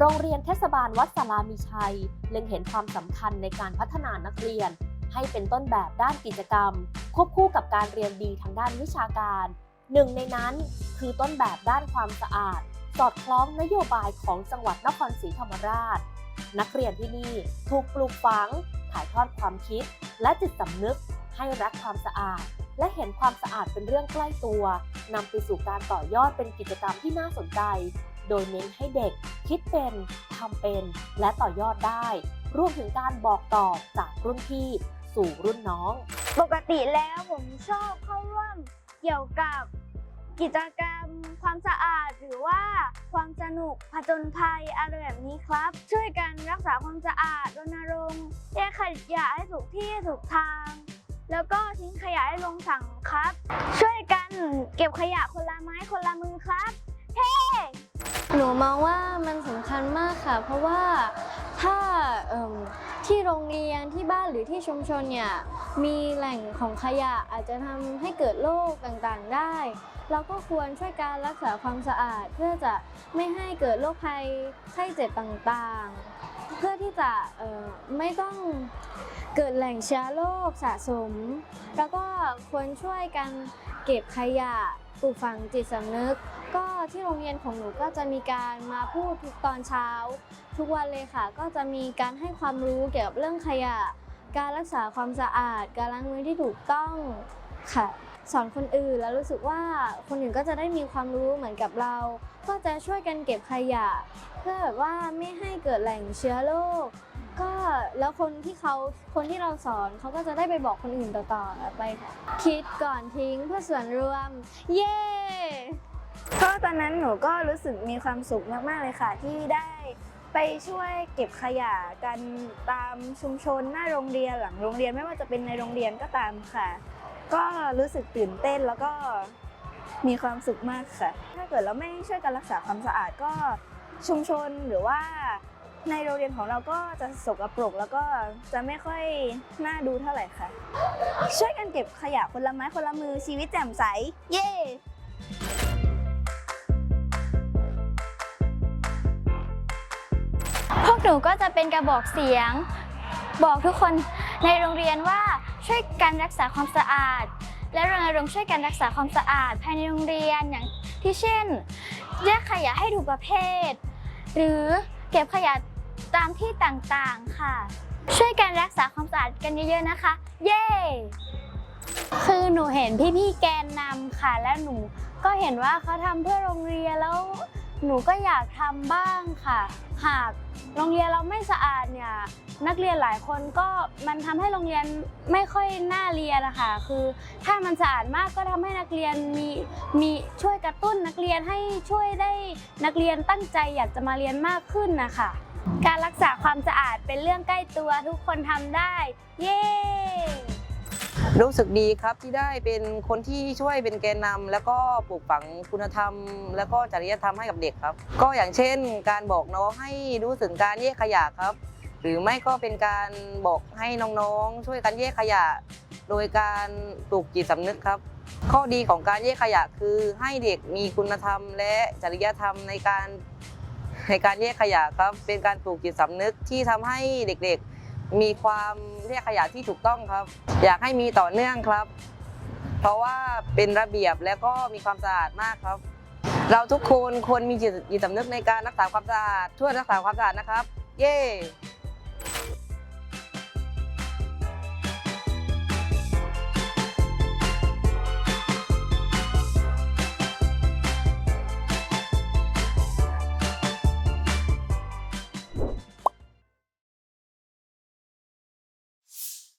โรงเรียนเทศบาลวัดสารามีชัย เล็งเห็นความสำคัญในการพัฒนานักเรียน ให้เป็นต้นแบบด้านกิจกรรม ควบคู่กับการเรียนดีทางด้านวิชาการ หนึ่งในนั้นคือต้นแบบด้านความสะอาด สอดคล้องนโยบายของจังหวัดนครศรีธรรมราช นักเรียนที่นี่ถูกปลูกฝัง ถ่ายทอดความคิด และจิตสำนึก ให้รักความสะอาด และเห็นความสะอาดเป็นเรื่องใกล้ตัวนำไปสู่การต่อยอดเป็นกิจกรรมที่น่าสนใจ โดยเน้นให้เด็กคิดเป็นทำเป็น และต่อยอดได้ รวมถึงการบอกต่อจากรุ่นพี่สู่รุ่นน้อง ปกติแล้วผมชอบเข้าร่วมเกี่ยวกับกิจกรรม ความสะอาดหรือว่าความสนุกผจญภัยอะไรแบบนี้ครับ ช่วยกันรักษาความสะอาดรณรงค์แยกขยะให้ถูกที่ถูกทาง แล้วก็ทิ้งขยะให้ลงถังครับ ช่วยกันเก็บขยะคนละไม้คนละมือครับ หนูมองว่ามันสำคัญมากค่ะ เพราะว่าถ้าที่โรงเรียนที่บ้านหรือที่ชุมชนเนี่ยมีแหล่งของขยะอาจจะทำให้เกิดโรคต่างๆได้ เราก็ควรช่วยการรักษาความสะอาด เพื่อจะไม่ให้เกิดโรคภัยไข้เจ็บต่างๆ เพื่อที่จะไม่ต้องเกิดแหล่งเชื้อโรคสะสม แล้วก็ควรช่วยกันเก็บขยะ ปลูกฝังจิตสำนึก ก็ที่โรงเรียนของหนูก็จะมีการมาพูดทุกตอนเช้า ทุกวันเลยค่ะ ก็จะมีการให้ความรู้เกี่ยวกับเรื่องขยะ การรักษาความสะอาด การล้างมือที่ถูกต้องค่ะสอนคนอื่นแล้วรู้สึกว่าคนอื่นก็จะได้มีความรู้เหมือนกับเรา ก็จะช่วยกันเก็บขยะ เพื่อแบบว่าไม่ให้เกิดแหล่งเชื้อโรค ก็แล้วคนที่เขาคนที่เราสอนเขาก็จะได้ไปบอกคนอื่นต่อๆไปค่ะคิดก่อนทิ้งเพื่อส่วนรวม เย้ก็ตอนนั้นหนูก็รู้สึกมีความสุขมากๆเลยค่ะ ที่ได้ไปช่วยเก็บขยะกันตามชุมชนหน้าโรงเรียนหลังโรงเรียนไม่ว่าจะเป็นในโรงเรียนก็ตามค่ะ ก็รู้สึกตื่นเต้นแล้วก็มีความสุขมากค่ะ ถ้าเกิดเราไม่ช่วยกันรักษาความสะอาดก็ชุมชนหรือว่า ในโรงเรียนของเราก็จะสกปรกแล้วก็จะไม่ค่อยน่าดูเท่าไหร่ค่ะ ช่วยกันเก็บขยะคนละไม้คนละมือชีวิตแจ่มใส เย้พวกหนูก็จะเป็นกระบอกเสียง บอกทุกคนในโรงเรียนว่าช่วยกันรักษาความสะอาด และรณรงค์ช่วยกันรักษาความสะอาด ภายในโรงเรียนอย่างที่เช่นแยกขยะให้ถูกประเภท หรือเก็บขยะ ตามที่ต่างๆค่ะ ช่วยกันรักษาความสะอาดกันเยอะๆนะคะ เย้คือหนูเห็นพี่ๆแกนนำค่ะ และหนูก็เห็นว่าเขาทำเพื่อโรงเรียนแล้วหนูก็อยากทำบ้างค่ะ หากโรงเรียนเราไม่สะอาดเนี่ยนักเรียนหลายคนก็มันทำให้โรงเรียนไม่ค่อยน่าเรียนนะคะคือถ้ามันสะอาดมากก็ทำให้นักเรียนมีมีช่วยกระตุ้นนักเรียนให้ช่วยได้นักเรียนตั้งใจอยากจะมาเรียนมากขึ้นนะคะ การรักษาความสะอาดเป็นเรื่องใกล้ตัวทุกคนทำได้ เย้ รู้สึกดีครับที่ได้เป็นคนที่ช่วยเป็นแกนนำแล้วก็ปลูกฝังคุณธรรม แล้วก็จริยธรรมให้กับเด็กครับ ก็อย่างเช่น การบอกน้องให้รู้ถึงการแยกขยะครับ หรือไม่ก็เป็นการบอกให้น้องๆ ช่วยกันแยกขยะ โดยการปลูกจิตสำนึกครับ ข้อดีของการแยกขยะคือให้เด็กมีคุณธรรม และจริยธรรมในการ ในการแยกขยะครับเป็นการปลูกจิตสำนึกที่ทำให้เด็กๆ มีความแยกขยะที่ถูกต้องครับ อยากให้มีต่อเนื่องครับ เพราะว่าเป็นระเบียบและก็มีความสะอาดมากครับ เราทุกคนควรมีจิตจิตสำนึกในการรักษาความสะอาดช่วยรักษาความสะอาดนะครับ เย้